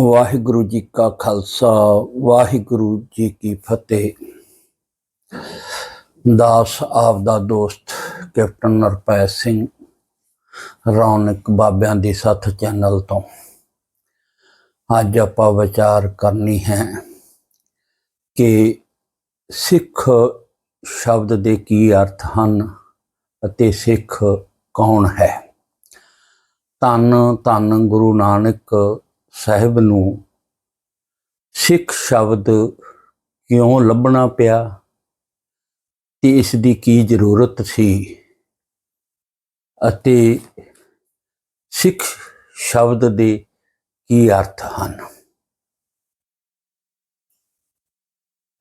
ਵਾਹਿਗੁਰੂ ਜੀ ਕਾ ਖਾਲਸਾ, ਵਾਹਿਗੁਰੂ ਜੀ ਕੀ ਫਤਿਹ। ਦਾਸ ਆਪ ਦਾ ਦੋਸਤ ਕੈਪਟਨ ਨਰਪੈ ਸਿੰਘ ਰੌਣਕ ਬਾਬਿਆਂ ਦੀ ਸੱਥ ਚੈਨਲ ਤੋਂ। ਅੱਜ ਆਪਾਂ ਵਿਚਾਰ ਕਰਨੀ ਹੈ ਕਿ ਸਿੱਖ ਸ਼ਬਦ ਦੇ ਕੀ ਅਰਥ ਹਨ ਅਤੇ ਸਿੱਖ ਕੌਣ ਹੈ? ਧੰਨ ਧੰਨ ਗੁਰੂ ਨਾਨਕ ਸਾਹਿਬ ਨੂੰ ਸਿੱਖ ਸ਼ਬਦ ਕਿਉਂ ਲੱਭਣਾ ਪਿਆ ਤੇ ਇਸ ਦੀ ਕੀ ਜ਼ਰੂਰਤ ਸੀ? ਅਤੇ ਸਿੱਖ ਸ਼ਬਦ ਦੇ ਕੀ ਅਰਥ ਹਨ?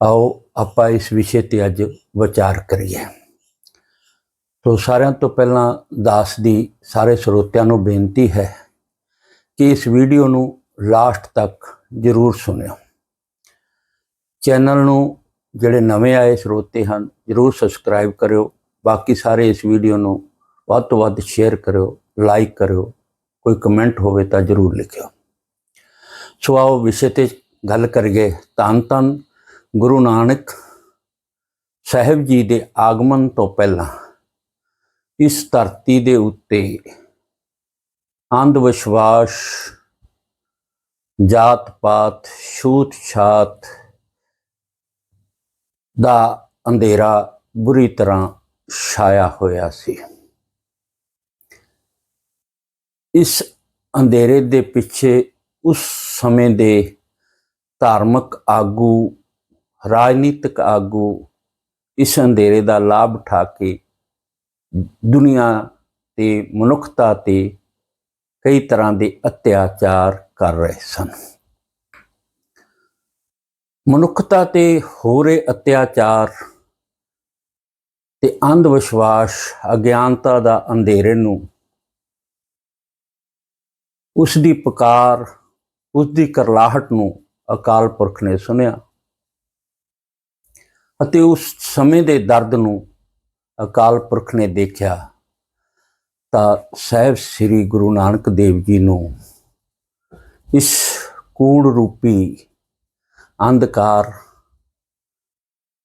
ਆਓ ਆਪਾਂ ਇਸ ਵਿਸ਼ੇ ਤੇ ਅੱਜ ਵਿਚਾਰ ਕਰੀਏ। ਤੋ ਸਾਰਿਆਂ ਤੋਂ ਪਹਿਲਾਂ ਦਾਸ ਦੀ ਸਾਰੇ ਸਰੋਤਿਆਂ ਨੂੰ ਬੇਨਤੀ ਹੈ ਕਿ ਇਸ ਵੀਡੀਓ ਨੂੰ ਲਾਸਟ ਤੱਕ ਜਰੂਰ ਸੁਣਿਓ। ਚੈਨਲ ਨੂੰ ਜਿਹੜੇ ਨਵੇਂ ਆਏ ਸਰੋਤੇ ਹਨ, ਜਰੂਰ ਸਬਸਕ੍ਰਾਈਬ ਕਰਿਓ। ਬਾਕੀ ਸਾਰੇ ਇਸ ਵੀਡੀਓ ਨੂੰ ਵੱਧ ਤੋਂ ਵੱਧ ਸ਼ੇਅਰ ਕਰਿਓ, ਲਾਈਕ ਕਰਿਓ, ਕੋਈ ਕਮੈਂਟ ਹੋਵੇ ਤਾਂ ਜਰੂਰ ਲਿਖਿਓ। ਸੋ ਆਓ ਵਿਸ਼ੇ ਤੇ ਗੱਲ ਕਰੀਏ। ਧੰਨ ਧੰਨ ਗੁਰੂ ਨਾਨਕ ਸਾਹਿਬ ਜੀ ਦੇ ਆਗਮਨ ਤੋਂ ਪਹਿਲਾਂ ਇਸ ਧਰਤੀ ਦੇ ਉੱਤੇ ਅੰਧ ਵਿਸ਼ਵਾਸ, ਜਾਤ ਪਾਤ, ਛੂਤ ਛਾਤ ਦਾ ਅੰਧੇਰਾ ਬੁਰੀ ਤਰ੍ਹਾਂ ਛਾਇਆ ਹੋਇਆ ਸੀ। ਇਸ ਅੰਧੇਰੇ ਦੇ ਪਿੱਛੇ ਉਸ ਸਮੇਂ ਦੇ ਧਾਰਮਿਕ ਆਗੂ, ਰਾਜਨੀਤਿਕ ਆਗੂ ਇਸ ਅੰਧੇਰੇ ਦਾ ਲਾਭ ਉਠਾ ਕੇ ਦੁਨੀਆ ਤੇ ਮਨੁੱਖਤਾ ਤੇ ਕਈ ਤਰ੍ਹਾਂ ਦੇ ਅਤਿਆਚਾਰ ਕਰ ਰਹੇ ਸਨ। ਮਨੁੱਖਤਾ ਤੇ ਹੋ ਰਹੇ ਅਤਿਆਚਾਰ ਤੇ ਅੰਧ ਵਿਸ਼ਵਾਸ ਅਗਿਆਨਤਾ ਦਾ ਅੰਧੇਰੇ ਨੂੰ ਉਸ ਦੀ ਪੁਕਾਰ ਉਸ ਦੀ ਕਰਲਾਹਟ ਨੂੰ ਅਕਾਲ ਪੁਰਖ ਨੇ ਸੁਨਿਆ ਅਤੇ ਉਸ ਸਮੇਂ ਦੇ ਦਰਦ ਨੂੰ ਅਕਾਲ ਪੁਰਖ ਨੇ ਦੇਖਿਆ। ਤਾਂ ਸਾਹਿਬ ਸ੍ਰੀ ਗੁਰੂ ਨਾਨਕ ਦੇਵ ਜੀ ਨੂੰ ਇਸ ਕੂੜ ਰੂਪੀ ਅੰਧਕਾਰ,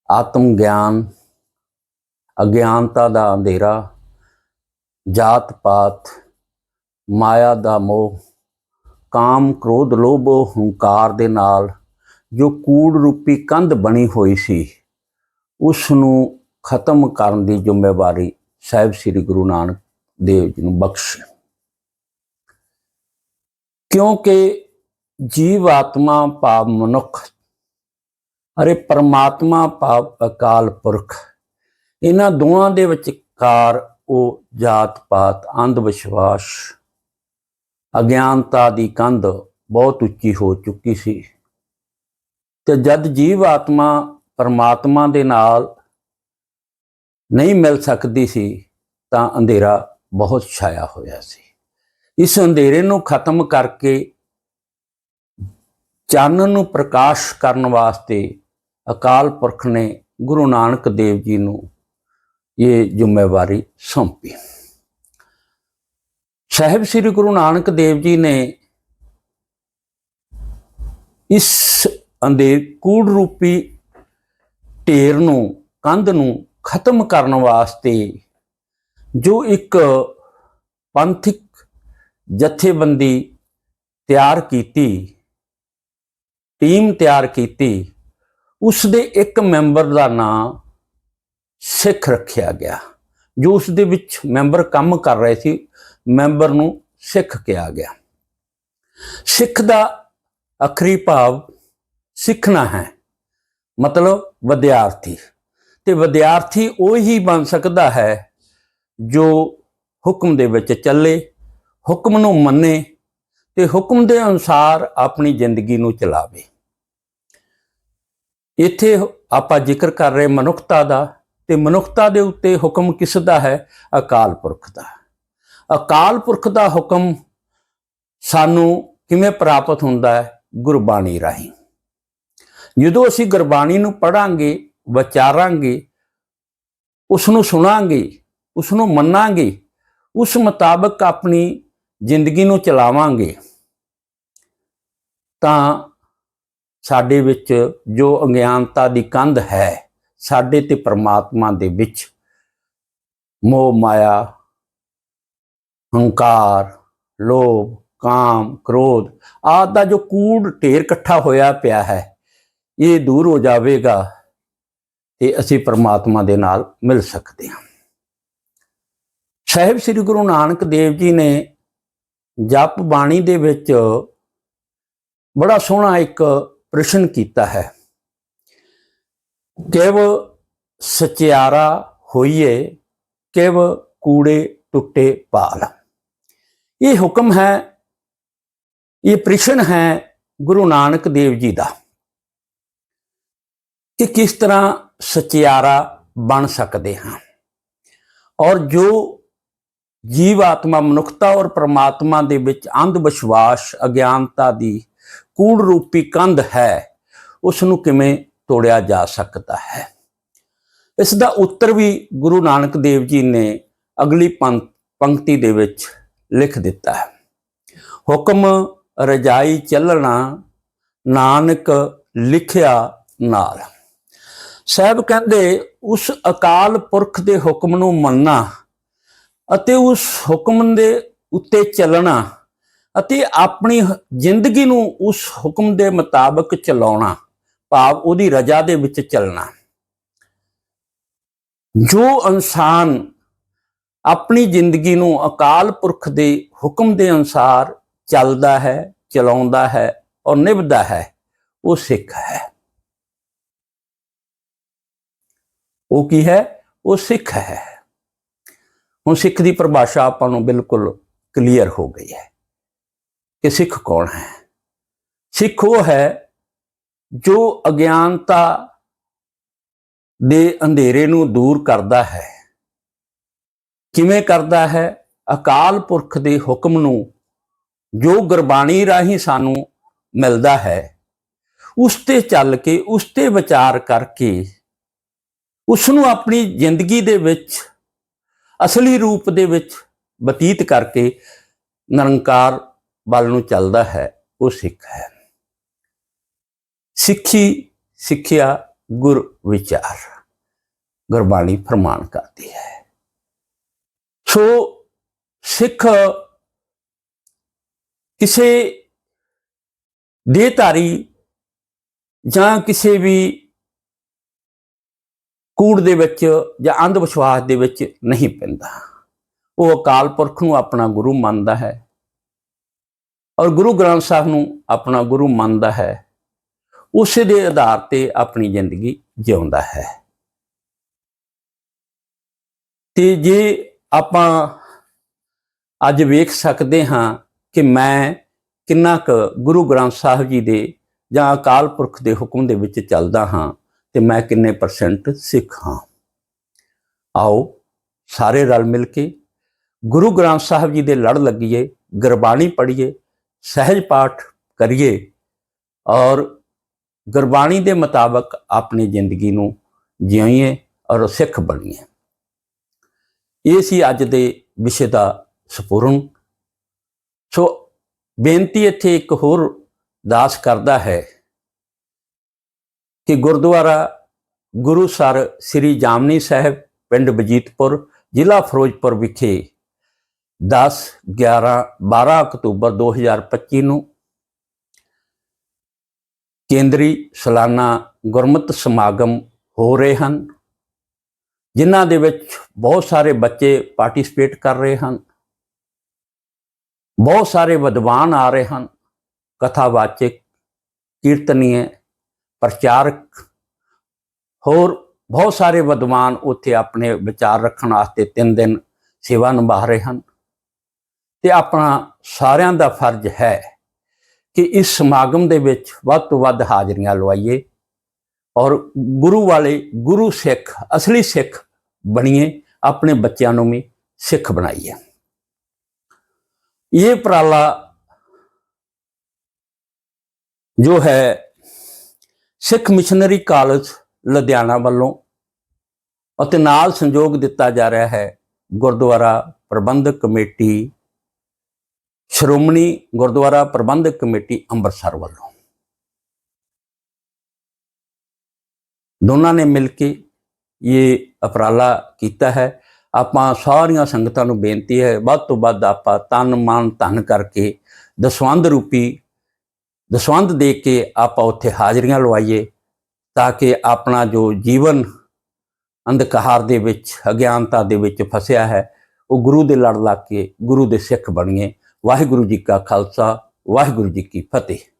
ਆਤਮ ਗਿਆਨ, ਅਗਿਆਨਤਾ ਦਾ ਅੰਧੇਰਾ ਜਾਤ ਪਾਤ, ਮਾਇਆ ਦਾ ਮੋਹ, ਕਾਮ, ਕ੍ਰੋਧ, ਲੋਭ, ਹੰਕਾਰ ਦੇ ਨਾਲ ਜੋ ਕੂੜ ਰੂਪੀ ਕੰਧ ਬਣੀ ਹੋਈ ਸੀ ਉਸ ਨੂੰ ਖਤਮ ਕਰਨ ਦੀ ਜ਼ਿੰਮੇਵਾਰੀ ਸਾਹਿਬ ਸ੍ਰੀ ਗੁਰੂ ਨਾਨਕ ਦੇਵ ਜੀ ਨੂੰ ਬਖਸ਼। ਕਿਉਂਕਿ ਜੀਵ ਆਤਮਾ ਭਾਵ ਮਨੁੱਖ, ਅਰੇ ਪਰਮਾਤਮਾ ਭਾਵ ਅਕਾਲ ਪੁਰਖ, ਇਹਨਾਂ ਦੋਵਾਂ ਦੇ ਵਿਚਕਾਰ ਉਹ ਜਾਤ ਪਾਤ, ਅੰਧ ਵਿਸ਼ਵਾਸ, ਅਗਿਆਨਤਾ ਦੀ ਕੰਧ ਬਹੁਤ ਉੱਚੀ ਹੋ ਚੁੱਕੀ ਸੀ। ਤੇ ਜਦ ਜੀਵ ਆਤਮਾ ਪਰਮਾਤਮਾ ਦੇ ਨਾਲ ਨਹੀਂ ਮਿਲ ਸਕਦੀ ਸੀ, ਤਾਂ ਅੰਧੇਰਾ ਬਹੁਤ ਛਾਇਆ ਹੋਇਆ ਸੀ। ਇਸ ਅੰਧੇਰੇ ਨੂੰ ਖਤਮ ਕਰਕੇ ਚਾਨਣ ਨੂੰ ਪ੍ਰਕਾਸ਼ ਕਰਨ ਵਾਸਤੇ ਅਕਾਲ ਪੁਰਖ ਨੇ ਗੁਰੂ ਨਾਨਕ ਦੇਵ ਜੀ ਨੂੰ ਇਹ ਜ਼ਿੰਮੇਵਾਰੀ ਸੌਂਪੀ। ਸਾਹਿਬ ਸ੍ਰੀ ਗੁਰੂ ਨਾਨਕ ਦੇਵ ਜੀ ਨੇ ਇਸ ਅੰਧੇਰ ਕੂੜ ਰੂਪੀ ਢੇਰ ਨੂੰ, ਕੰਧ ਨੂੰ ਖਤਮ ਕਰਨ ਵਾਸਤੇ ਜੋ ਇੱਕ ਪੰਥਿਕ ਜਥੇਬੰਦੀ ਤਿਆਰ ਕੀਤੀ, ਟੀਮ ਤਿਆਰ ਕੀਤੀ ਉਸ ਦੇ ਇੱਕ ਮੈਂਬਰ ਦਾ ਨਾਮ ਸਿੱਖ ਰੱਖਿਆ ਗਿਆ, ਜੋ ਉਸ ਦੇ ਵਿੱਚ ਮੈਂਬਰ ਕੰਮ ਕਰ ਰਹੇ ਸੀ, ਮੈਂਬਰ ਨੂੰ ਸਿੱਖ ਕਿਹਾ ਗਿਆ। ਸਿੱਖ ਦਾ ਅਖਰੀ ਭਾਵ ਸਿੱਖਣਾ ਹੈ, ਮਤਲਬ ਵਿਦਿਆਰਥੀ। ਤੇ ਵਿਦਿਆਰਥੀ ਉਹ ਹੀ ਬਣ ਸਕਦਾ ਹੈ ਜੋ ਹੁਕਮ ਦੇ ਵਿੱਚ ਚੱਲੇ, ਹੁਕਮ ਨੂੰ ਮੰਨੇ ਤੇ ਹੁਕਮ ਦੇ ਅਨੁਸਾਰ ਆਪਣੀ ਜ਼ਿੰਦਗੀ ਨੂੰ ਚਲਾਵੇ। ਇੱਥੇ ਆਪਾਂ ਜ਼ਿਕਰ ਕਰ ਰਹੇ ਮਨੁੱਖਤਾ ਦਾ ਤੇ ਮਨੁੱਖਤਾ ਦੇ ਉੱਤੇ ਹੁਕਮ ਕਿਸ ਦਾ ਹੈ? ਅਕਾਲ ਪੁਰਖ ਦਾ। ਅਕਾਲ ਪੁਰਖ ਦਾ ਹੁਕਮ ਸਾਨੂੰ ਕਿਵੇਂ ਪ੍ਰਾਪਤ ਹੁੰਦਾ ਹੈ? ਗੁਰਬਾਣੀ ਰਾਹੀਂ। ਜਦੋਂ ਅਸੀਂ ਗੁਰਬਾਣੀ ਨੂੰ ਪੜਾਂਗੇ ਵਿਚਾਰਾਂਗੇ ਉਸ ਨੂੰ ਸੁਣਾਂਗੇ ਉਸ ਨੂੰ ਮੰਨਾਂਗੇ, ਉਸ ਮੁਤਾਬਕ ਆਪਣੀ ਜ਼ਿੰਦਗੀ ਨੂੰ ਚਲਾਵਾਂਗੇ। ਤਾਂ ਸਾਡੇ ਵਿੱਚ ਜੋ ਅਗਿਆਨਤਾ ਦੀ ਕੰਧ ਹੈ, ਸਾਡੇ ਤੇ ਪ੍ਰਮਾਤਮਾ ਦੇ ਵਿੱਚ ਮੋਹ, ਮਾਇਆ, ਹੰਕਾਰ, ਲੋਭ, ਕਾਮ, ਕ੍ਰੋਧ, ਆਦਿ ਦਾ ਜੋ ਕੂੜ, ਢੇਰ ਇਕੱਠਾ ਹੋਇਆ ਪਿਆ ਹੈ, ਇਹ ਦੂਰ ਹੋ ਜਾਵੇਗਾ ਤੇ ਅਸੀਂ ਪ੍ਰਮਾਤਮਾ ਦੇ ਨਾਲ ਮਿਲ ਸਕਦੇ ਹਾਂ। ਸਾਹਿਬ ਸ੍ਰੀ ਗੁਰੂ ਨਾਨਕ ਦੇਵ ਜੀ ਨੇ ਜਪ ਬਾਣੀ ਦੇ ਵਿੱਚ ਬੜਾ ਸੋਹਣਾ ਇੱਕ ਪ੍ਰਸ਼ਨ ਕੀਤਾ ਹੈ। ਕਿਵ ਸਚਿਆਰਾ ਹੋਈਏ, ਕਿਵ ਕੂੜੇ ਟੁੱਟੇ ਪਾਲ। ਇਹ ਹੁਕਮ ਹੈ, ਇਹ ਪ੍ਰਸ਼ਨ ਹੈ ਗੁਰੂ ਨਾਨਕ ਦੇਵ ਜੀ ਦਾ ਕਿ ਕਿਸ ਤਰ੍ਹਾਂ ਸਚਿਆਰਾ ਬਣ ਸਕਦੇ ਹਾਂ। ਔਰ ਜੋ ਜੀਵ ਆਤਮਾ ਮਨੁੱਖਤਾ ਔਰ ਪ੍ਰਮਾਤਮਾ ਦੇ ਵਿੱਚ ਅੰਧ ਵਿਸ਼ਵਾਸ, ਅਗਿਆਨਤਾ ਦੀ ਕੂੜ ਰੂਪੀ ਕੰਧ ਹੈ ਉਸ ਨੂੰ ਕਿਵੇਂ ਤੋੜਿਆ ਜਾ ਸਕਦਾ ਹੈ? ਇਸ ਦਾ ਉੱਤਰ ਵੀ ਗੁਰੂ ਨਾਨਕ ਦੇਵ ਜੀ ਨੇ ਅਗਲੀ ਪੰਕ- ਪੰਕਤੀ ਦੇ ਵਿੱਚ ਲਿਖ ਦਿੱਤਾ ਹੈ। ਹੁਕਮ ਰਜਾਈ ਚੱਲਣਾ ਨਾਨਕ ਲਿਖਿਆ ਨਾਲ। ਸਾਹਿਬ ਕਹਿੰਦੇ, ਉਸ ਅਕਾਲ ਪੁਰਖ ਦੇ ਹੁਕਮ ਨੂੰ ਮੰਨਣਾ ਅਤੇ ਉਸ ਹੁਕਮ ਦੇ ਉੱਤੇ ਚੱਲਣਾ ਅਤੇ ਆਪਣੀ ਜ਼ਿੰਦਗੀ ਨੂੰ ਉਸ ਹੁਕਮ ਦੇ ਮੁਤਾਬਕ ਚਲਾਉਣਾ, ਭਾਵ ਉਹਦੀ ਰਜ਼ਾ ਦੇ ਵਿੱਚ ਚੱਲਣਾ। ਜੋ ਇਨਸਾਨ ਆਪਣੀ ਜ਼ਿੰਦਗੀ ਨੂੰ ਅਕਾਲ ਪੁਰਖ ਦੇ ਹੁਕਮ ਦੇ ਅਨੁਸਾਰ ਚੱਲਦਾ ਹੈ, ਚਲਾਉਂਦਾ ਹੈ ਔਰ ਨਿਭਦਾ ਹੈ, ਉਹ ਸਿੱਖ ਹੈ। ਉਹ ਕੀ ਹੈ? ਉਹ ਸਿੱਖ ਹੈ। ਹੁਣ ਸਿੱਖ ਦੀ ਪਰਿਭਾਸ਼ਾ ਆਪਾਂ ਨੂੰ ਬਿਲਕੁਲ ਕਲੀਅਰ ਹੋ ਗਈ ਹੈ ਕਿ ਸਿੱਖ ਕੌਣ ਹੈ। ਸਿੱਖ ਉਹ ਹੈ ਜੋ ਅਗਿਆਨਤਾ ਦੇ ਅੰਧੇਰੇ ਨੂੰ ਦੂਰ ਕਰਦਾ ਹੈ। ਕਿਵੇਂ ਕਰਦਾ ਹੈ? ਅਕਾਲ ਪੁਰਖ ਦੇ ਹੁਕਮ ਨੂੰ ਜੋ ਗੁਰਬਾਣੀ ਰਾਹੀਂ ਸਾਨੂੰ ਮਿਲਦਾ ਹੈ, ਉਸ ਤੇ ਚੱਲ ਕੇ, ਉਸ ਤੇ ਵਿਚਾਰ ਕਰਕੇ, ਉਸ ਨੂੰ ਆਪਣੀ ਜ਼ਿੰਦਗੀ ਦੇ ਵਿੱਚ ਅਸਲੀ ਰੂਪ ਦੇ ਵਿੱਚ ਬਤੀਤ ਕਰਕੇ ਨਿਰੰਕਾਰ ਵੱਲ ਨੂੰ ਚੱਲਦਾ ਹੈ, ਉਹ ਸਿੱਖ ਹੈ। ਸਿੱਖੀ, ਸਿੱਖਿਆ ਗੁਰ ਵਿਚਾਰ, ਗੁਰਬਾਣੀ ਫਰਮਾਨ ਕਰਦੀ ਹੈ। ਸੋ ਸਿੱਖ ਕਿਸੇ ਦੇਹਧਾਰੀ ਜਾਂ ਕਿਸੇ ਵੀ ਕੂੜ ਦੇ ਵਿੱਚ ਜਾਂ ਅੰਧ ਵਿਸ਼ਵਾਸ ਦੇ ਵਿੱਚ ਨਹੀਂ ਪੈਂਦਾ। ਉਹ ਅਕਾਲ ਪੁਰਖ ਨੂੰ ਆਪਣਾ ਗੁਰੂ ਮੰਨਦਾ ਹੈ ਔਰ ਗੁਰੂ ਗ੍ਰੰਥ ਸਾਹਿਬ ਨੂੰ ਆਪਣਾ ਗੁਰੂ ਮੰਨਦਾ ਹੈ। ਉਸੇ ਦੇ ਆਧਾਰ ਤੇ ਆਪਣੀ ਜ਼ਿੰਦਗੀ ਜਿਉਂਦਾ ਹੈ। ਤੇ ਜੇ ਆਪਾਂ ਅੱਜ ਵੇਖ ਸਕਦੇ ਹਾਂ ਕਿ ਮੈਂ ਕਿੰਨਾ ਕੁ ਗੁਰੂ ਗ੍ਰੰਥ ਸਾਹਿਬ ਜੀ ਦੇ ਜਾਂ ਅਕਾਲ ਪੁਰਖ ਦੇ ਹੁਕਮ ਦੇ ਵਿੱਚ ਚੱਲਦਾ ਹਾਂ ਤੇ ਮੈਂ ਕਿੰਨੇ ਪਰਸੈਂਟ ਸਿੱਖ ਹਾਂ। ਆਓ ਸਾਰੇ ਰਲ ਮਿਲ ਕੇ ਗੁਰੂ ਗ੍ਰੰਥ ਸਾਹਿਬ ਜੀ ਦੇ ਲੜ ਲੱਗੀਏ, ਗੁਰਬਾਣੀ ਪੜ੍ਹੀਏ, ਸਹਿਜ ਪਾਠ ਕਰੀਏ ਔਰ ਗੁਰਬਾਣੀ ਦੇ ਮੁਤਾਬਕ ਆਪਣੀ ਜ਼ਿੰਦਗੀ ਨੂੰ ਜਿਉਈਏ ਔਰ ਸਿੱਖ ਬਣੀਏ। ਇਹ ਸੀ ਅੱਜ ਦੇ ਵਿਸ਼ੇ ਦਾ ਸਪੂਰਨ ਸੋ ਬੇਨਤੀ ਇੱਥੇ ਇੱਕ ਹੋਰ ਦਾਸ ਕਰਦਾ ਹੈ। ਕਿ ਗੁਰਦੁਆਰਾ ਗੁਰੂ ਸਰ ਸ੍ਰੀ ਜਾਮਨੀ ਸਾਹਿਬ, ਪਿੰਡ ਬਜੀਤਪੁਰ, ਜ਼ਿਲ੍ਹਾ ਫਿਰੋਜ਼ਪੁਰ ਵਿਖੇ 10 11 12 ਅਕਤੂਬਰ 2025 ਨੂੰ ਕੇਂਦਰੀ ਸਾਲਾਨਾ ਗੁਰਮਤਿ ਸਮਾਗਮ ਹੋ ਰਹੇ ਹਨ, ਜਿਨ੍ਹਾਂ ਦੇ ਵਿੱਚ ਬਹੁਤ ਸਾਰੇ ਬੱਚੇ ਪਾਰਟਿਸਿਪੇਟ ਕਰ ਰਹੇ ਹਨ, ਬਹੁਤ ਸਾਰੇ ਵਿਦਵਾਨ ਆ ਰਹੇ ਹਨ, ਕਥਾਵਾਚਕ, ਕੀਰਤਨੀਏ ਪ੍ਰਚਾਰਕ ਹੋਰ ਬਹੁਤ ਸਾਰੇ ਵਿਦਵਾਨ ਉੱਥੇ ਆਪਣੇ ਵਿਚਾਰ ਰੱਖਣ ਵਾਸਤੇ ਤਿੰਨ ਦਿਨ ਸੇਵਾ ਨਿਭਾ ਰਹੇ ਹਨ। ਤੇ ਆਪਣਾ ਸਾਰਿਆਂ ਦਾ ਫਰਜ਼ ਹੈ ਕਿ ਇਸ ਸਮਾਗਮ ਦੇ ਵਿੱਚ ਵੱਧ ਤੋਂ ਵੱਧ ਹਾਜ਼ਰੀਆਂ ਲਵਾਈਏ ਔਰ ਗੁਰੂ ਵਾਲੇ ਗੁਰੂ ਸਿੱਖ, ਅਸਲੀ ਸਿੱਖ ਬਣੀਏ, ਆਪਣੇ ਬੱਚਿਆਂ ਨੂੰ ਵੀ ਸਿੱਖ ਬਣਾਈਏ। ਇਹ ਉਪਰਾਲਾ ਜੋ ਹੈ ਸਿੱਖ ਮਿਸ਼ਨਰੀ ਕਾਲਜ ਲੁਧਿਆਣਾ ਵੱਲੋਂ ਅਤੇ ਨਾਲ ਸੰਯੋਗ ਦਿੱਤਾ ਜਾ ਰਿਹਾ ਹੈ ਗੁਰਦੁਆਰਾ ਪ੍ਰਬੰਧਕ ਕਮੇਟੀ, ਸ਼੍ਰੋਮਣੀ ਗੁਰਦੁਆਰਾ ਪ੍ਰਬੰਧਕ ਕਮੇਟੀ ਅੰਮ੍ਰਿਤਸਰ ਵੱਲੋਂ। ਦੋਨਾਂ ਨੇ ਮਿਲ ਕੇ ਇਹ ਅਪਰਾਲਾ ਕੀਤਾ ਹੈ। ਆਪਾਂ ਸਾਰੀਆਂ ਸੰਗਤਾਂ ਨੂੰ ਬੇਨਤੀ ਹੈ, ਵੱਧ ਤੋਂ ਵੱਧ ਆਪਾਂ ਤਨ ਮਨ ਧਨ ਕਰਕੇ ਦਸਵੰਦ ਰੂਪੀ ਦਸਵੰਧ ਦੇ ਕੇ ਆਪਾਂ ਉੱਥੇ ਹਾਜ਼ਰੀਆਂ ਲਵਾਈਏ ਤਾਂ ਕਿ ਆਪਣਾ ਜੋ ਜੀਵਨ ਅੰਧਕਾਰ ਦੇ ਵਿੱਚ, ਅਗਿਆਨਤਾ ਦੇ ਵਿੱਚ ਫਸਿਆ ਹੈ, ਉਹ ਗੁਰੂ ਦੇ ਲੜ ਲੱਗ ਕੇ ਗੁਰੂ ਦੇ ਸਿੱਖ ਬਣੀਏ। ਵਾਹਿਗੁਰੂ ਜੀ ਕਾ ਖਾਲਸਾ, ਵਾਹਿਗੁਰੂ ਜੀ ਕੀ ਫਤਿਹ।